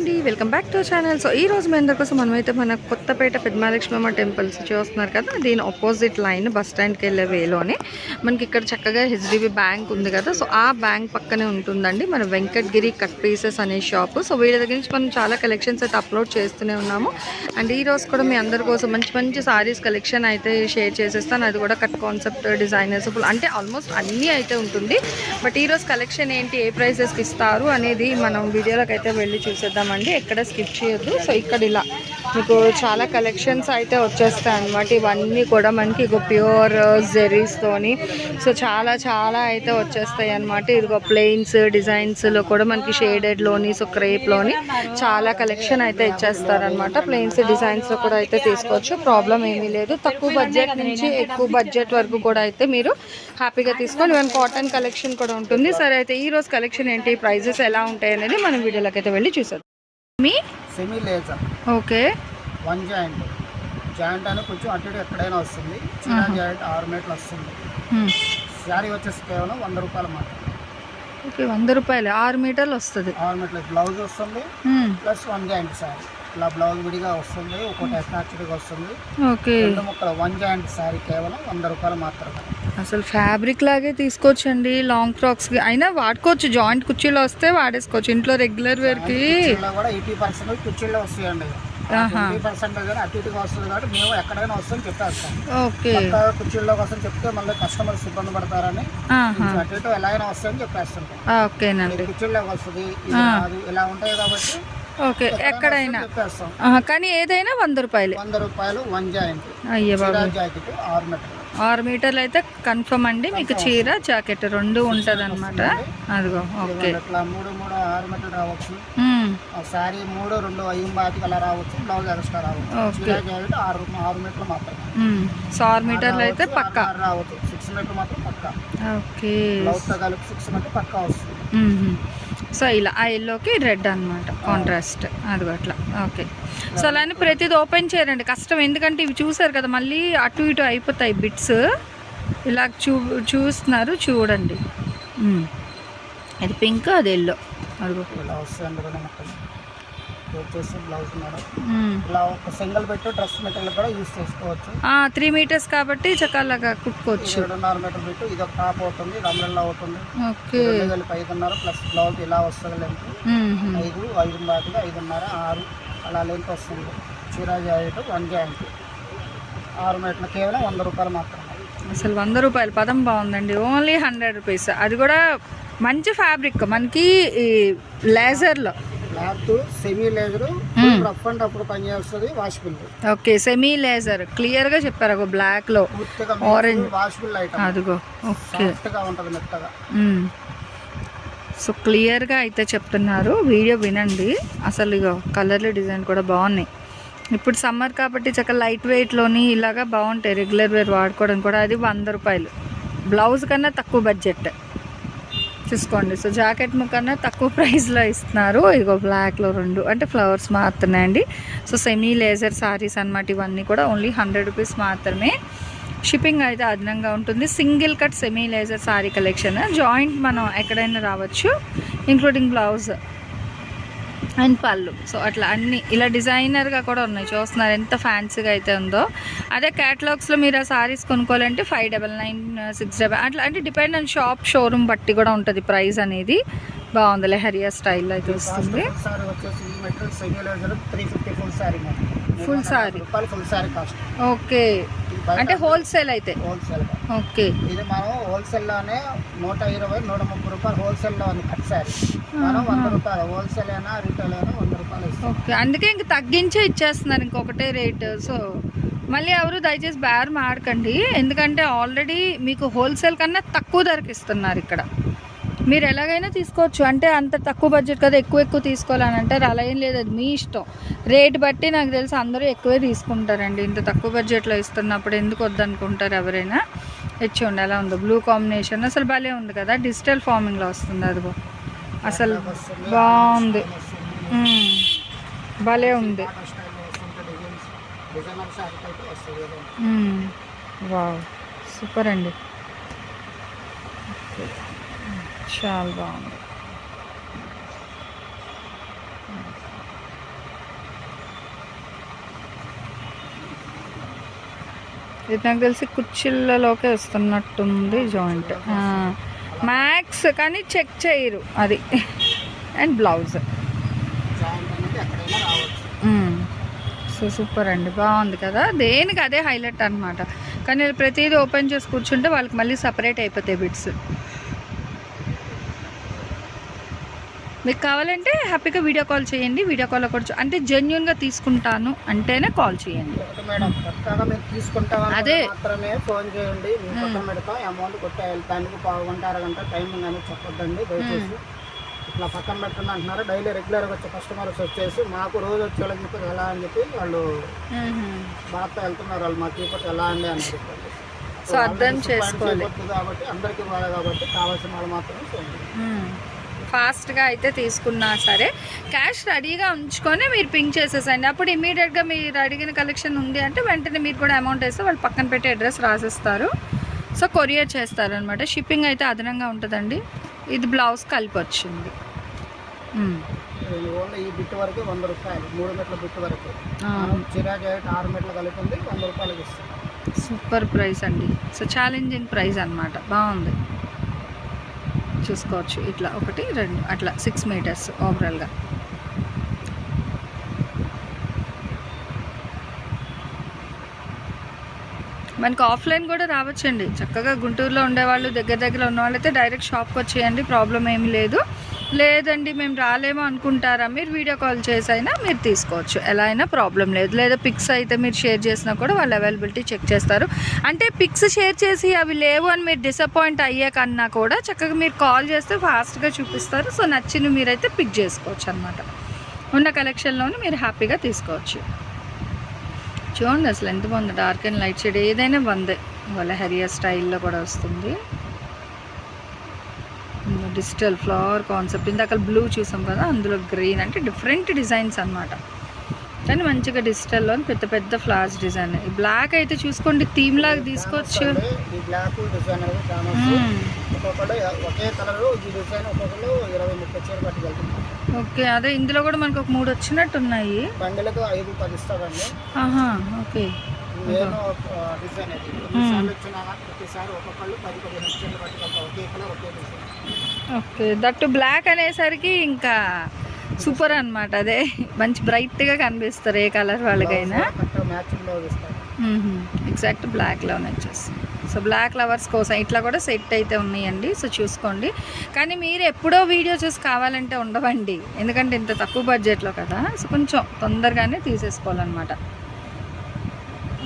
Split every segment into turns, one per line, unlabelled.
అండి welcome back to channel. So ఈ రోజు మీ అందరికోసం మనమైతే మన కొత్తపేట పెద్దమాలక్ష్మమ్మ టెంపుల్స్ చూస్తున్నారు కదా దీని ఆపోజిట్ లైన్ బస్ స్టాండ్కి వెళ్ళే వేలోనే మనకి ఇక్కడ చక్కగా హెచ్డిబి బ్యాంక్ ఉంది కదా సో ఆ బ్యాంక్ పక్కనే ఉంటుందండి. మన వెంకటగిరి కట్ పీసెస్ అనే షాప్ సో వీళ్ళ దగ్గర నుంచి మనం చాలా కలెక్షన్స్ అయితే అప్లోడ్ చేస్తూనే ఉన్నాము. అండ్ ఈ రోజు కూడా మీ అందరి కోసం మంచి మంచి సారీస్ కలెక్షన్ అయితే షేర్ చేసేస్తాను. అది కూడా కట్ కాన్సెప్ట్ డిజైనర్స్ అంటే ఆల్మోస్ట్ అన్నీ అయితే ఉంటుంది. బట్ ఈ రోజు కలెక్షన్ ఏంటి ఏ ప్రైసెస్కి ఇస్తారు అనేది మనం వీడియోలోకి అయితే వెళ్ళి చూసేద్దామండి ఎక్కడ స్కిప్ చేయొద్దు. సో ఇక్కడ ఇలా. మీకు చాలా కలెక్షన్స్ అయితే వచ్చేస్తాయి అనమాట ఇవన్నీ కూడా మనకి ఇగో ప్యూర్ జెరీస్తోని సో చాలా చాలా అయితే వచ్చేస్తాయి అనమాట ఇదిగో ప్లెయిన్స్ డిజైన్స్లో కూడా మనకి షేడెడ్లోని సో క్రేప్లోని చాలా కలెక్షన్ అయితే ఇచ్చేస్తారనమాట ప్లెయిన్స్ డిజైన్స్లో కూడా అయితే తీసుకోవచ్చు. ప్రాబ్లం ఏమీ లేదు. తక్కువ బడ్జెట్ నుంచి ఎక్కువ బడ్జెట్ వరకు కూడా అయితే మీరు హ్యాపీగా తీసుకోండి ఈవెన్ కాటన్ కలెక్షన్ కూడా ఉంటుంది. సరే అయితే ఈరోజు కలెక్షన్ ఏంటి? ప్రైజెస్ ఎలా ఉంటాయి అనేది మనం వీడియోలోకి అయితే వెళ్ళి చూసేద్దాం. మీ?
Semi laser
okay.
One joint joint అని కొంచెం అటు ఎక్కడైనా వస్తుంది. చిన్న. జాయింట్ ఆరు మీటర్లు వస్తుంది. శారీ వచ్చేసి కేవలం వంద రూపాయలు మాత్రం
ఓకే వంద రూపాయలు. ఆరు మీటర్లు వస్తుంది.
ఆరు మీటర్లు బ్లౌజ్ వస్తుంది. Plus one joint sari. ఇలా బ్లౌజ్ విడిగా వస్తుంది ఒక్కొక్కటి అటాచ్డ్గా వస్తుంది.
ఓకే.
రెండు ముక్కల వన్ జాయింట్ శారీ కేవలం వంద రూపాయలు మాత్రమే.
అసలు ఫ్యాబ్రిక్ లాగే తీసుకోవచ్చండి లాంగ్ ఫ్రాక్స్ అయినా వాడుకోవచ్చు జాయింట్ కుర్చీలో వస్తే వాడేసుకోవచ్చు ఇంట్లో రెగ్యులర్ వేర్కి.
కూడా ఎయిటీ పర్సెంట్ కుర్చీల్లో వస్తాయండి. పర్సెంట్ అటు ఇటుగా వస్తుంది కాబట్టి మేము ఎక్కడైనా చెప్పేస్తాం
ఓకే.
కుర్చీల్లో కోసం చెప్తే మళ్ళీ కస్టమర్స్ ఇబ్బంది పడతారని అటు ఇటు ఎలాగైనా వస్తాయని చెప్పేస్తుంటాం
ఓకేనండి.
కుర్చీల్లోకి వస్తుంది ఇలా ఉంటాయి కాబట్టి
ఓకే ఎక్కడైనా? కానీ ఏదైనా వంద రూపాయలే.
వంద రూపాయలు వన్ జాయింట్.
అయ్యే బాబు
చీరా జాకెట్ ఆరు మీటర్లు.
ఆరు మీటర్లు అయితే కన్ఫర్మ్ అండి మీకు చీర జాకెట్ రెండు ఉంటుంది అనమాట అదిగో ఓకే.
మూడు మూడు ఆరు మీటర్లు రావచ్చు. శారీ మూడు రెండు అయ్యం బాతికి అలా రావచ్చు బ్లౌజ్ ఎక్స్ట్రా రావచ్చు.
ఓకే.
చీరా జాకెట్ ఆరు ఆరు మీటర్లు మాత్రమే.
మ్మ్. సో ఆరు మీటర్లు అయితే పక్కా.
రావచ్చు. సిక్స్ మీటర్ మాత్రం పక్కా.
ఓకే.
కలిపి సిక్స్ మీటర్ పక్కా వస్తుంది.
సో ఇలా ఆ ఎల్లోకి రెడ్ అనమాట కాంట్రాస్ట్ అది అట్లా. ఓకే సో అలానే ప్రతిది ఓపెన్ చేయరండి కష్టం. ఎందుకంటే ఇవి చూసారు కదా మళ్ళీ అటు ఇటు అయిపోతాయి బిట్స్ ఇలా చూ చూస్తున్నారు చూడండి. Hmm. అది ఇది పింక్ అది ఎల్లో అదిగో
ఇలా వస్తాయి అందులోనే మొత్తం ఇది వచ్చేసి బ్లౌజ్ మేడం. ఇలా ఒక సింగిల్ పెట్టు డ్రెస్ మెటీరియల్ కూడా యూస్ చేసుకోవచ్చు.
త్రీ మీటర్స్ కాబట్టి చక్కలాగా కుట్టుకోవచ్చు.
ఏడున్నర మీటర్ పెట్టు ఇది ఒక టాప్ అవుతుంది ఇది అంబ్రెల్లా అవుతుంది. రెండు ఐదున్నర ప్లస్ బ్లౌజ్ ఇలా వస్తుంది లెంత్. ఐదు ఐదు బాటిగా ఐదున్నర ఆరు అలా లెంత్ వస్తుంది. చీరా జాకెట్ వన్ జాయింట్ ఆరు మీటర్లు కేవలం వంద రూపాయలు మాత్రమే.
అసలు వంద రూపాయలు పదం బాగుందండి. ఓన్లీ హండ్రెడ్ రూపీస్ అది కూడా మంచి ఫ్యాబ్రిక్ మనకి ఈ లేజర్లో
cloth semi laser. Rough and అప్పుడు పని చేస్తుంది వాషబుల్
ఓకే సెమీ లేజర్ క్లియర్గా చెప్పారు ఒక బ్లాక్లో
పూర్తిగా
Orange.
వాషబుల్ ఐటమ్
అదిగో ఓకే.
గా ఉంటుంది మెత్తగా.
సో క్లియర్గా అయితే చెప్తున్నారు. వీడియో వినండి. అసలు ఇగో కలర్లు డిజైన్ కూడా బాగున్నాయి. ఇప్పుడు సమ్మర్ కాబట్టి చక్కగా లైట్ వెయిట్లోని ఇలాగా బాగుంటాయి. రెగ్యులర్ వేర్ వాడుకోవడం కూడా అది వంద రూపాయలు. బ్లౌజ్ కన్నా తక్కువ బడ్జెట్ చూసుకోండి సో జాకెట్ కన్నా తక్కువ ప్రైస్లో ఇస్తున్నారు. ఇగో బ్లాక్లో రెండు. అంటే ఫ్లవర్స్ మాత్రమే సో సెమీ లేజర్ సారీస్ అన్నమాట ఇవన్నీ కూడా ఓన్లీ హండ్రెడ్ రూపీస్ మాత్రమే. షిప్పింగ్ అయితే అదనంగా ఉంటుంది. Single cut semi laser sari collection. Joint మనం ఎక్కడైనా రావచ్చు ఇంక్లూడింగ్ బ్లౌజ్. అండ్ పళ్ళు. సో అట్లా అన్ని ఇలా డిజైనర్గా కూడా ఉన్నాయి. చూస్తున్నారు ఎంత ఫ్యాన్సీగా అయితే ఉందో. అదే క్యాటలాగ్స్లో మీరు ఆ సారీస్ కొనుక్కోవాలంటే five double nine six double అట్లా అంటే డిపెండ్ ఆన్ షాప్ షోరూమ్ బట్టి కూడా ఉంటుంది ప్రైస్ అనేది. బాగుంది లెహరియా స్టైల్లో అయితే వస్తుంది.
Full sari full sari. Cost
okay. అంటే హోల్సేల్ అయితే?
Wholesale
okay.
ఇది మనం హోల్సేల్లోనే నూట ఇరవై నూట ముప్పై రూపాయలు హోల్సేల్లో ఉంది కట్ సారీ. మనం వంద రూపాయలు హోల్సేల్ అయినా రిటైల్ అయినా వంద రూపాయలు
ఓకే. అందుకే ఇంక తగ్గించే ఇచ్చేస్తున్నారు ఇంకొకటే రేట్. సో మళ్ళీ ఎవరు దయచేసి బేరం ఆడకండి. ఎందుకంటే ఆల్రెడీ మీకు హోల్సేల్ కన్నా తక్కువ ధరకి ఇస్తున్నారు ఇక్కడ. మీరు ఎలాగైనా తీసుకోవచ్చు. అంటే అంత తక్కువ బడ్జెట్ కదా ఎక్కువ ఎక్కువ తీసుకోవాలని అంటారు. అలా ఏం లేదు. అది మీ ఇష్టం. రేట్ బట్టి నాకు తెలిసి అందరూ ఎక్కువే తీసుకుంటారండి. ఇంత తక్కువ బడ్జెట్లో ఇస్తున్నప్పుడు ఎందుకు వద్దనుకుంటారు ఎవరైనా? ఇచ్చి చూడండి ఎలా ఉందో. బ్లూ కాంబినేషన్ అసలు భలే ఉంది కదా. డిజిటల్ ఫార్మింగ్లో వస్తుంది అదిగో. అసలు బాగుంది. భలే ఉంది. వావ్. సూపర్ అండి ఓకే. చాలా బాగుంది ఇది నాకు తెలిసి కుర్చీలలోకే వస్తున్నట్టుంది జాయింట్ మ్యాక్స్ కానీ చెక్ చేయరు అది. అండ్ బ్లౌజ్ సో సూపర్ అండి. బాగుంది కదా? దేనికి అదే హైలైట్ అనమాట కానీ ప్రతిదీ ఓపెన్ చేసి కూర్చుంటే వాళ్ళకి మళ్ళీ సపరేట్ అయిపోతాయి బిట్స్ మీకు కావాలంటే హ్యాపీగా వీడియో కాల్ చేయండి వీడియో కాల్ కూడా అంటే జెన్యున్గా తీసుకుంటాను అంటేనే కాల్ చేయండి. అదే.
మాత్రమే ఫోన్ చేయండి. పెడతాం అమౌంట్ అరగంట టైమింగ్ అనేది చెప్పొద్దండి దయచేసి. ఇట్లా పక్కన పెట్టండి అంటున్నారు. డైలీ రెగ్యులర్గా వచ్చే కస్టమర్స్ వచ్చేసి మాకు రోజు వచ్చే వాళ్ళకి చెప్పి ఎలా అని చెప్పి వాళ్ళు బాగా వెళ్తున్నారు. వాళ్ళు మాకు ఇవ్వకపోతే ఎలా అండి అని చెప్పండి
సో అర్థం చేసుకోవాలి.
కాబట్టి అందరికీ ఇవ్వాలి కాబట్టి కావాల్సిన వాళ్ళు మాత్రమే చేయండి.
ఫాస్ట్గా అయితే తీసుకున్నా సరే క్యాష్ రెడీగా ఉంచుకొని మీరు పింక్ చేసేసండి అప్పుడు ఇమీడియట్గా మీరు అడిగిన కలెక్షన్ ఉంది అంటే వెంటనే మీరు కూడా అమౌంట్ వేస్తే వాళ్ళు పక్కన పెట్టి అడ్రస్ రాసిస్తారు. సో కొరియర్ చేస్తారు అనమాట షిప్పింగ్ అయితే అదనంగా ఉంటుందండి. ఇది బ్లౌజ్ కలిపి వచ్చింది. మ్మ్.
ఓన్లీ ఈ బిట్ వరకు వంద రూపాయలు. మూడు బిట్ వరకు. ఆరు కలిపి వంద రూపాయలకి ఇస్తాం.
సూపర్ ప్రైస్ అండి. సో ఛాలెంజింగ్ ప్రైస్ అన్నమాట. బాగుంది. చూసుకోవచ్చు. ఇట్లా ఒకటి రెండు అట్లా సిక్స్ మీటర్స్ ఓవరాల్గా మనకు ఆఫ్లైన్ కూడా రావచ్చండి. చక్కగా గుంటూరులో ఉండేవాళ్ళు దగ్గర దగ్గర ఉన్న వాళ్ళైతే డైరెక్ట్ షాప్కి వచ్చేయండి ప్రాబ్లం ఏమీ లేదు. లేదండి మేము రాలేమో అనుకుంటారా? మీరు వీడియో కాల్ చేసైనా మీరు తీసుకోవచ్చు. ఎలా అయినా ప్రాబ్లం లేదు. లేదా పిక్స్ అయితే మీరు షేర్ చేసినా కూడా వాళ్ళు అవైలబిలిటీ చెక్ చేస్తారు. అంటే పిక్స్ షేర్ చేసి అవి లేవు అని మీరు డిసప్పాయింట్ అయ్యే కన్నా కూడా చక్కగా మీరు కాల్ చేస్తే ఫాస్ట్గా చూపిస్తారు. సో నచ్చిన మీరైతే పిక్ చేసుకోవచ్చు అనమాట ఉన్న కలెక్షన్లోనే మీరు హ్యాపీగా తీసుకోవచ్చు. చూడండి అసలు ఎంత బాగుంది. Dark and light shade. ఏదైనా వందే. వాళ్ళ హెరియర్ స్టైల్లో కూడా వస్తుంది. Digital flower concept. ఇందాక బ్లూ చూసాం కదా అందులో గ్రీన్ అంటే డిఫరెంట్ డిజైన్స్ అన్నమాట. కానీ మంచిగా డిజిటల్లో పెద్ద పెద్ద ఫ్లవర్స్ డిజైన్. ఈ బ్లాక్ అయితే చూసుకోండి థీమ్ లాగా తీసుకోవచ్చు. ఓకే అదే ఇందులో కూడా మనకు ఒక మూడు వచ్చినట్టు ఉన్నాయి okay.
Design.
Okay that black అనేసరికి ఇంకా సూపర్ అన్నమాట అదే. మంచి బ్రైట్గా కనిపిస్తారు ఏ కలర్ వాళ్ళకైనా. ఎగ్జాక్ట్ బ్లాక్లోనే వచ్చేసి సో బ్లాక్ లవర్స్ కోసం ఇట్లా కూడా సెట్ అయితే ఉన్నాయండి. సో చూసుకోండి. కానీ మీరు ఎప్పుడో వీడియో చూసి కావాలంటే ఉండవండి. ఎందుకంటే ఇంత తక్కువ బడ్జెట్లో కదా. సో కొంచెం తొందరగానే తీసేసుకోవాలన్నమాట.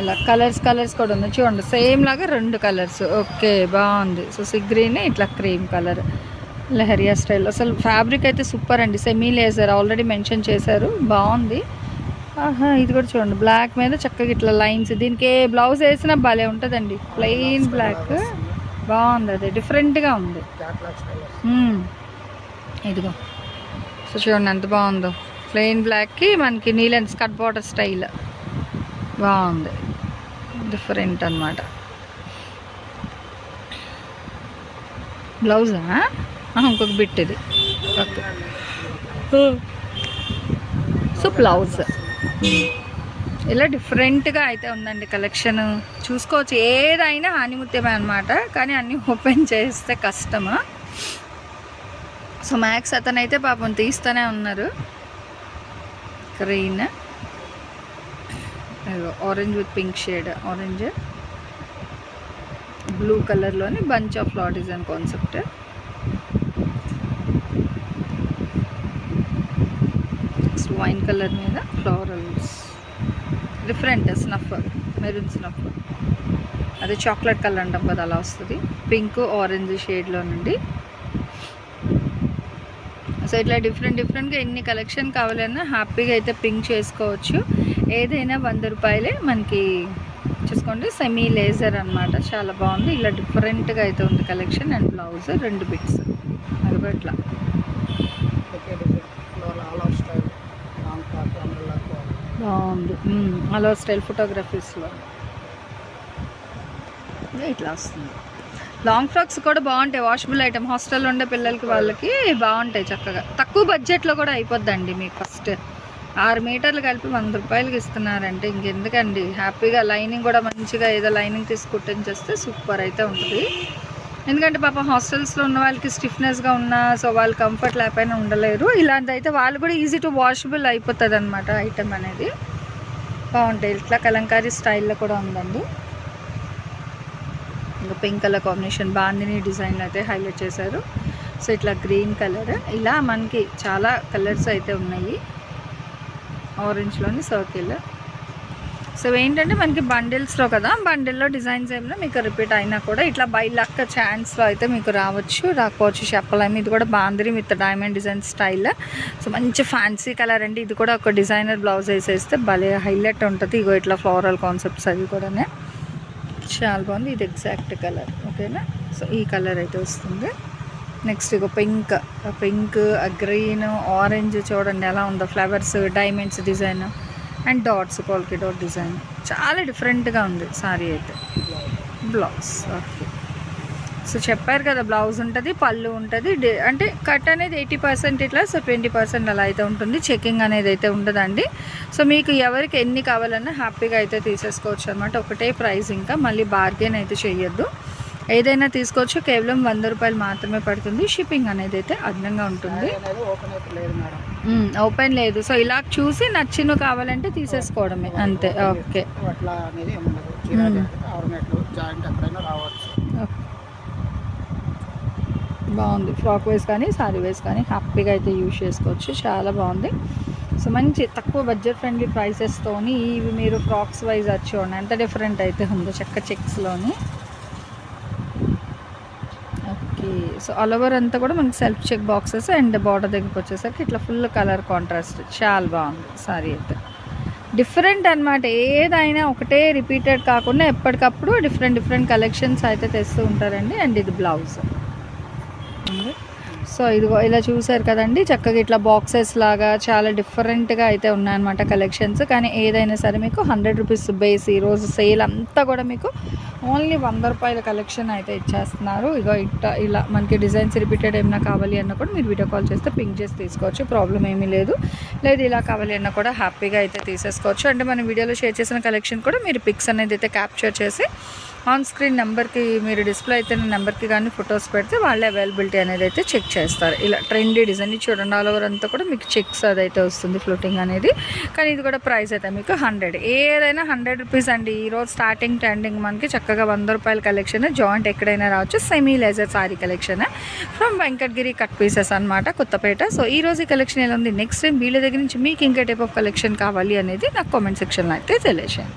ఇలా కలర్స్ కలర్స్ కూడా ఉంది చూడండి సేమ్ లాగా రెండు కలర్స్ ఓకే బాగుంది. సో సి గ్రీన్ ఇట్లా క్రీమ్ కలర్ లెహరియా స్టైల్. అసలు ఫ్యాబ్రిక్ అయితే సూపర్ అండి. సెమీ లేజర్ ఆల్రెడీ మెన్షన్ చేశారు. బాగుంది. ఆహా ఇది కూడా చూడండి. బ్లాక్ మీద చక్కగా ఇట్లా లైన్స్. దీనికి ఏ బ్లౌజ్ వేసినా భలే ఉంటుందండి. Plain black. బాగుంది అది. డిఫరెంట్గా ఉంది. ఇదిగో. సో చూడండి ఎంత బాగుందో. ప్లెయిన్ బ్లాక్కి మనకి నీలెన్ స్కట్ బాటర్ స్టైల్. బాగుంది. డిఫరెంట్ అనమాట బ్లౌజా? ఇంకొక బిట్ ఇది. ఓకే. So blouse. ఇలా డిఫరెంట్గా అయితే ఉందండి కలెక్షన్. చూసుకోవచ్చు. ఏదైనా హానిముత్యమే అనమాట కానీ అన్నీ ఓపెన్ చేస్తే కష్టమా? సో మ్యాక్స్ అతను అయితే పాపం తీస్తూనే ఉన్నారు. Green. Orange with pink shade. Orange. Blue కలర్లోని bunch of flower design concept. Wine colour మీద florals. Different snuff maroon snuff. అదే చాక్లెట్ కలర్ అంటాం కదా అలా వస్తుంది. పింక్ ఆరెంజ్ షేడ్లో నుండి. సో ఇట్లా డిఫరెంట్ డిఫరెంట్గా ఎన్ని కలెక్షన్ కావాలన్నా హ్యాపీగా అయితే పింక్ చేసుకోవచ్చు. ఏదైనా వంద రూపాయలే మనకి చూసుకోండి. సెమీ లేజర్ అనమాట చాలా బాగుంది. ఇలా డిఫరెంట్గా అయితే ఉంది కలెక్షన్ అండ్ బ్లౌజ్ రెండు బిట్స్ అది ఇట్లా
ఒకే design all out style long part umbrella
బాగుంది. అలో స్టైల్ ఫోటోగ్రఫీస్లో. ఇట్లా వస్తుంది లాంగ్ ఫ్రాక్స్ కూడా బాగుంటాయి. వాషబుల్ ఐటమ్ హాస్టల్లో ఉండే పిల్లలకి వాళ్ళకి బాగుంటాయి చక్కగా. తక్కువ బడ్జెట్లో కూడా అయిపోద్దండి మీకు ఫస్ట్ ఆరు మీటర్లు కలిపి వంద రూపాయలకి ఇస్తున్నారంటే ఇంకెందుకండి? హ్యాపీగా లైనింగ్ కూడా మంచిగా ఏదో లైనింగ్ తీసి కుట్టించేస్తే సూపర్ అయితే ఉంటుంది. ఎందుకంటే పాప హాస్టల్స్లో ఉన్న వాళ్ళకి స్టిఫ్నెస్గా ఉన్న సో వాళ్ళు కంఫర్ట్ లేకపోయినా ఉండలేరు. ఇలాంటి అయితే వాళ్ళు కూడా ఈజీ టు వాషబుల్ అయిపోతుంది అనమాట ఐటమ్ అనేది. బాగుంటాయి. ఇట్లా కలంకారీ స్టైల్లో కూడా ఉందండి. ఇంకా పింక్ కలర్ కాంబినేషన్ బాందిని డిజైన్లు అయితే హైలైట్ చేశారు. సో ఇట్లా గ్రీన్ కలర్. ఇలా మనకి చాలా కలర్స్ అయితే ఉన్నాయి. ఆరెంజ్లోని సర్కిల్ సో ఏంటంటే మనకి బండిల్స్లో కదా బండిల్లో డిజైన్స్ ఏమైనా మీకు రిపీట్ అయినా కూడా ఇట్లా బై లక్క ఛాన్స్లో అయితే మీకు రావచ్చు. రాకపోవచ్చు చెప్పలేము. ఇది కూడా బాంద్రీ with diamond design style so మంచి ఫ్యాన్సీ కలర్ అండి. ఇది కూడా ఒక డిజైనర్ బ్లౌజ్ వేసేస్తే భలే హైలైట్ ఉంటుంది. ఇగో ఇట్లా ఫ్లోరల్ కాన్సెప్ట్స్ అవి కూడానే. చాలా బాగుంది. ఇది ఎగ్జాక్ట్ కలర్ ఓకేనా? సో ఈ కలర్ అయితే వస్తుంది. నెక్స్ట్ ఇక పింక్ పింక్ గ్రీన్ ఆరెంజ్ చూడండి ఎలా ఉందో. Flowers diamonds design and dots కోల్కి dot design. చాలా డిఫరెంట్గా ఉంది సారీ అయితే. Blouse okay. సో చెప్పారు కదా బ్లౌజ్ ఉంటుంది పళ్ళు ఉంటుంది అంటే కట్ అనేది ఎయిటీ పర్సెంట్ ఇట్లా సో ట్వంటీ పర్సెంట్ అలా అయితే ఉంటుంది. చెకింగ్ అనేది అయితే ఉండదండి. సో మీకు ఎవరికి ఎన్ని కావాలన్నా హ్యాపీగా అయితే తీసేసుకోవచ్చు అనమాట ఒకటే ప్రైస్ ఇంకా మళ్ళీ బార్గెన్ అయితే చేయొద్దు ఏదైనా తీసుకోవచ్చు కేవలం వంద రూపాయలు మాత్రమే పడుతుంది. షిప్పింగ్ అనేది అయితే అదనంగా ఉంటుంది.
ఓపెన్ లేదు మేడం.
ఓపెన్ లేదు. సో ఇలా చూసి నచ్చినవి కావాలంటే తీసేసుకోవడమే. అంతే. ఓకే బాగుంది. ఫ్రాక్ వేస్ కానీ సారీ వేస్ కానీ హ్యాపీగా అయితే యూజ్ చేసుకోవచ్చు. చాలా బాగుంది. సో మంచి తక్కువ బడ్జెట్ ఫ్రెండ్లీ ప్రైసెస్తోని ఇవి మీరు ఫ్రాక్స్ వైజ్ వచ్చి చూడండి ఎంత డిఫరెంట్ అయితే ఉందో. చెక్క చెక్స్లోని ఓకే సో ఆల్ ఓవర్ అంతా కూడా మనకి self check boxes and border దగ్గరికి వచ్చేసరికి ఇట్లా ఫుల్ కలర్ కాంట్రాస్ట్ చాలా బాగుంది సారీ అయితే. డిఫరెంట్ అన్నమాట ఏదైనా ఒకటే రిపీటెడ్ కాకుండా ఎప్పటికప్పుడు డిఫరెంట్ డిఫరెంట్ కలెక్షన్స్ అయితే తెస్తూ ఉంటారండి. అండ్ ఇది బ్లౌజ్ సో ఇదిగో ఇలా చూసారు కదండి చక్కగా ఇట్లా బాక్సెస్ లాగా చాలా డిఫరెంట్గా అయితే ఉన్నాయన్నమాట కలెక్షన్స్ కానీ ఏదైనా సరే మీకు హండ్రెడ్ రూపీస్ బేస్ ఈరోజు సేల్ అంతా కూడా మీకు ఓన్లీ వంద రూపాయల కలెక్షన్ అయితే ఇచ్చేస్తున్నారు. ఇక ఇట్ట ఇలా మనకి డిజైన్స్ రిపీటెడ్ ఏమైనా కావాలి అన్న కూడా మీరు వీడియో కాల్ చేస్తే పింక్ చేసి తీసుకోవచ్చు. ప్రాబ్లం ఏమీ లేదు. లేదు ఇలా కావాలి అన్నా కూడా హ్యాపీగా అయితే తీసేసుకోవచ్చు. అంటే మనం వీడియోలో షేర్ చేసిన కలెక్షన్ కూడా మీరు పిక్స్ అనేది అయితే క్యాప్చర్ చేసి ఆన్ స్క్రీన్ నెంబర్కి మీరు డిస్ప్లే అయితే నెంబర్కి కానీ ఫొటోస్ పెడితే వాళ్ళే అవైలబిలిటీ అనేది అయితే చెక్ చేస్తారు. ఇలా ట్రెండీ డిజైన్ చూడండి ఆల్ ఓవర్ అంతా కూడా మీకు చెక్స్ అదైతే వస్తుంది ఫ్లోటింగ్ అనేది. కానీ ఇది కూడా ప్రైస్ అయితే మీకు హండ్రెడ్ ఏదైనా హండ్రెడ్ రూపీస్ అండి ఈరోజు స్టార్టింగ్ ట్రెండింగ్ మనకి చక్కగా వంద రూపాయల కలెక్షన్ జాయింట్ ఎక్కడైనా రావచ్చు semi laser sari collection from Venkatagiri cut pieces అనమాట కొత్తపేట. సో ఈ రోజు ఈ కలెక్షన్ ఎలా ఉంది? నెక్స్ట్ టైం వీళ్ళ దగ్గర నుంచి మీకు ఇంకా టైప్ ఆఫ్ కలెక్షన్ కావాలి అనేది నాకు కామెంట్ సెక్షన్లో అయితే తెలియజేయండి.